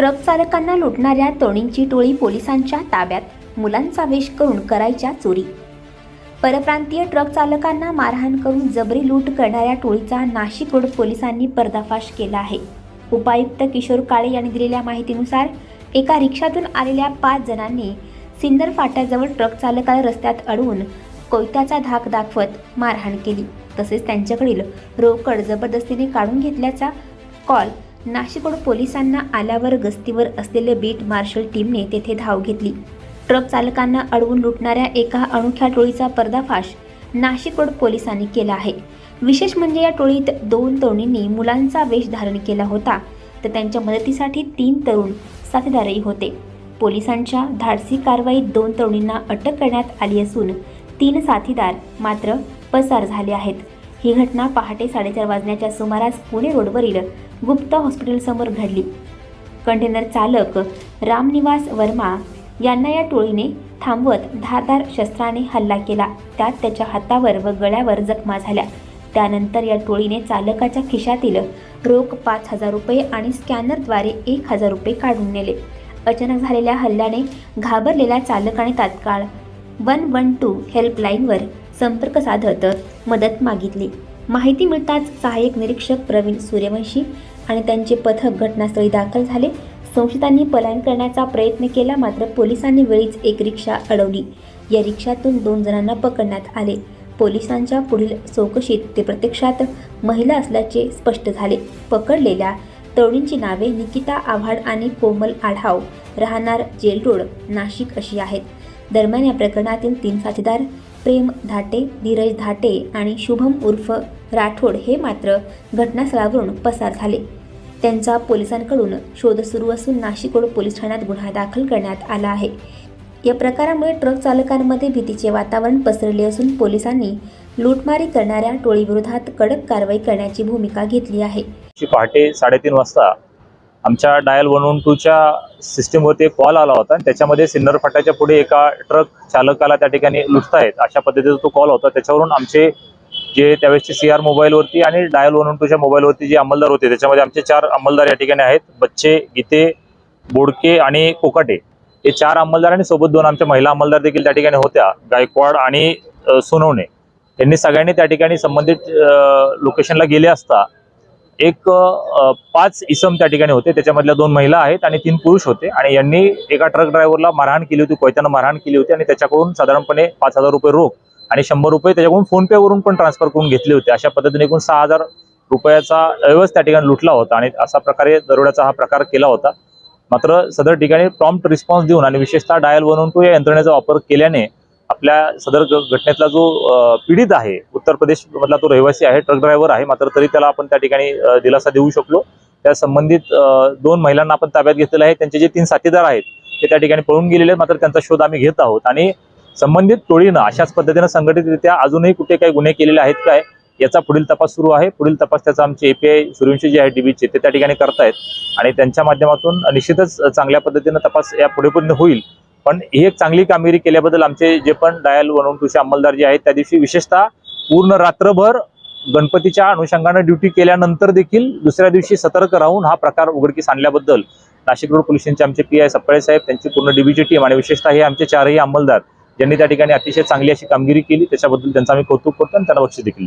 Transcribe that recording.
Truck चालकांना लुटणाऱ्या तरुणींची टोळी पोलिसांच्या ताब्यात. मुलांचा वेश करून करायच्या चोरी. परप्रांतीय ट्रक चालकांना मारहाण करून जबरी लूट करणाऱ्या टोळीचा नाशिक रोड पोलिसांनी पर्दाफाश केला आहे. उपायुक्त किशोर काळे यांनी दिलेल्या माहितीनुसार एका रिक्षातून आलेल्या पाच जणांनी सिन्नर फाट्याजवळ ट्रक चालकाला रस्त्यात अडवून कोयत्याचा धाक दाखवत मारहाण केली. तसेच त्यांच्याकडील रोकड जबरदस्तीने काढून घेतल्याचा कॉल नाशिककडून पोलिसांना आल्यावर गस्तीवर असलेले बीट मार्शल टीमने तेथे धाव घेतली. ट्रक चालकांना अडवून लुटणाऱ्या एका अनोख्या टोळीचा पर्दाफाश नाशिक रोड पोलिसांनी केला आहे. विशेष म्हणजे या टोळीत दोन तरुणींनी मुलांचा वेश धारण केला होता तर त्यांच्या मदतीसाठी तीन तरुण साथीदारही होते. पोलिसांच्या धाडसी कारवाईत दोन तरुणींना अटक करण्यात आली असून तीन साथीदार मात्र पसार झाले आहेत. ही घटना पहाटे साडेचार वाजण्याच्या सुमारास पुणे रोडवरील गुप्ता हॉस्पिटलसमोर घडली. कंटेनर चालक रामनिवास वर्मा यांना या टोळीने थांबवत धारदार शस्त्राने हल्ला केला. त्यात त्याच्या हातावर व गळ्यावर जखमा झाल्या. त्यानंतर या टोळीने चालकाच्या खिशातील रोख पाच हजार रुपये आणि स्कॅनरद्वारे एक हजार रुपये काढून नेले. अचानक झालेल्या हल्ल्याने घाबरलेल्या चालकाने तात्काळ वन वन टू हेल्पलाईनवर संपर्क साधत मदत मागितली. माहिती मिळताच सहाय्यक निरीक्षक प्रवीण सूर्यवंशी आणि त्यांचे पथक घटनास्थळी दाखल झाले. संशयितांनी पलायन करण्याचा प्रयत्न केला मात्र पोलिसांनी वेळीच एक रिक्षा अडवली. या रिक्षातून दोन जणांना पकडण्यात आले. पोलिसांच्या पुढील चौकशीत ते प्रत्यक्षात महिला असल्याचे स्पष्ट झाले. पकडलेल्या तरुणींची नावे निकिता आव्हाड आणि कोमल आढाव. राहणार जेल रोड नाशिक अशी आहेत. दरम्यान या प्रकरणातील तीन साथीदार प्रेम धाटे धीरज धाटे आणि शुभम उर्फ राठोड हे मात्र घटनास्थळावरून पसार झाले. त्यांचा पोलिसांकडून शोध सुरू असून नाशिक रोड पोलीस ठाण्यात गुन्हा दाखल करण्यात आला आहे. या प्रकारामुळे ट्रक चालकांमध्ये भीतीचे वातावरण पसरले असून पोलिसांनी लूटमारी करणाऱ्या टोळीविरोधात कडक कारवाई करण्याची भूमिका घेतली आहे. पहाटे साडेतीन वाजता आमच्या डायल वन वन टूच्या सिस्टीमवरती एक कॉल आला होता त्याच्यामध्ये सिन्नर फाट्याच्या पुढे एका ट्रक चालकाला त्या ठिकाणी लुटतायत. अशा पद्धतीचा तो कॉल होता. त्याच्यावरून आमचे जे त्यावेळेसचे सी आर मोबाईलवरती आणि डायल वन वन टूच्या मोबाईलवरती जे अंमलदार होते त्याच्यामध्ये आमचे चार अंमलदार या ठिकाणी आहेत. बच्चे गीते बोडके आणि कोकाटे. हे चार अंमलदार आणि सोबत दोन आमच्या महिला अंमलदार देखील त्या ठिकाणी होत्या गायकवाड आणि सोनवणे. यांनी सगळ्यांनी त्या ठिकाणी संबंधित लोकेशनला गेले असता एक पाच इसम त्या ठिकाणी होते. त्याच्यामधल्या दोन महिला आहेत आणि तीन पुरुष होते आणि यांनी एका ट्रक ड्रायव्हरला मारहाण केली होती कोयत्यानं मारहाण केली होती आणि त्याच्याकडून साधारणपणे पाच हजार रुपये रोख आणि शंभर रुपये त्याच्याकडून फोन पे वरून पण ट्रान्सफर करून घेतले होते. अशा पद्धतीने एकूण सहा हजार रुपयाचा ऐवज त्या ठिकाणी लुटला होता आणि अशा प्रकारे दरोड्याचा हा प्रकार केला होता. मात्र सदर ठिकाणी प्रॉम्प्ट रिस्पॉन्स देऊन आणि विशेषतः डायल वन टू या यंत्रणेचा वापर केल्याने आपल्या सदर घटनेतला जो पीडित आहे उत्तर प्रदेश मधला तो रहिवासी आहे ट्रक ड्रायव्हर आहे मात्र तरी त्याला आपण त्या ठिकाणी दिलासा देऊ शकलो. त्या संबंधित दोन महिलांना आपण ताब्यात घेतलेले आहे. त्यांचे जे तीन साथीदार आहेत ते त्या ठिकाणी पळून गेलेले आहेत मात्र त्यांचा शोध आम्ही घेत आहोत. आणि संबंधित टोळीनं अशाच पद्धतीनं संघटितरित्या अजूनही कुठे काही गुन्हे केलेले आहेत काय याचा पुढील तपास सुरू आहे. पुढील तपास त्याचा आमचे एपीआय सूर्यवंशी जे आहे डीबीचे ते त्या ठिकाणी करतायत. आणि त्यांच्या माध्यमातून निश्चितच चांगल्या पद्धतीनं तपास या पुढे पुढे होईल. पण ही एक चांगली कामगिरी केल्याबद्दल आमचे जे पण डायल वन टूचे अंमलदार जे आहेत त्या दिवशी विशेषतः पूर्ण रात्रभर गणपतीच्या अनुषंगानं ड्युटी केल्यानंतर देखील दुसऱ्या दिवशी सतर्क राहून हा प्रकार उघडकीस आणल्याबद्दल नाशिक रोड पोलिसांचे आमचे पी आय सप्पाळे साहेब त्यांची पूर्ण डीबीची टीम आणि विशेषतः हे आमचे चारही अंमलदार त्यांनी त्या ठिकाणी अतिशय चांगली अशी कामगिरी केली. त्याच्याबद्दल त्यांचं आम्ही कौतुक करतो आणि त्यांना बक्षीस देखील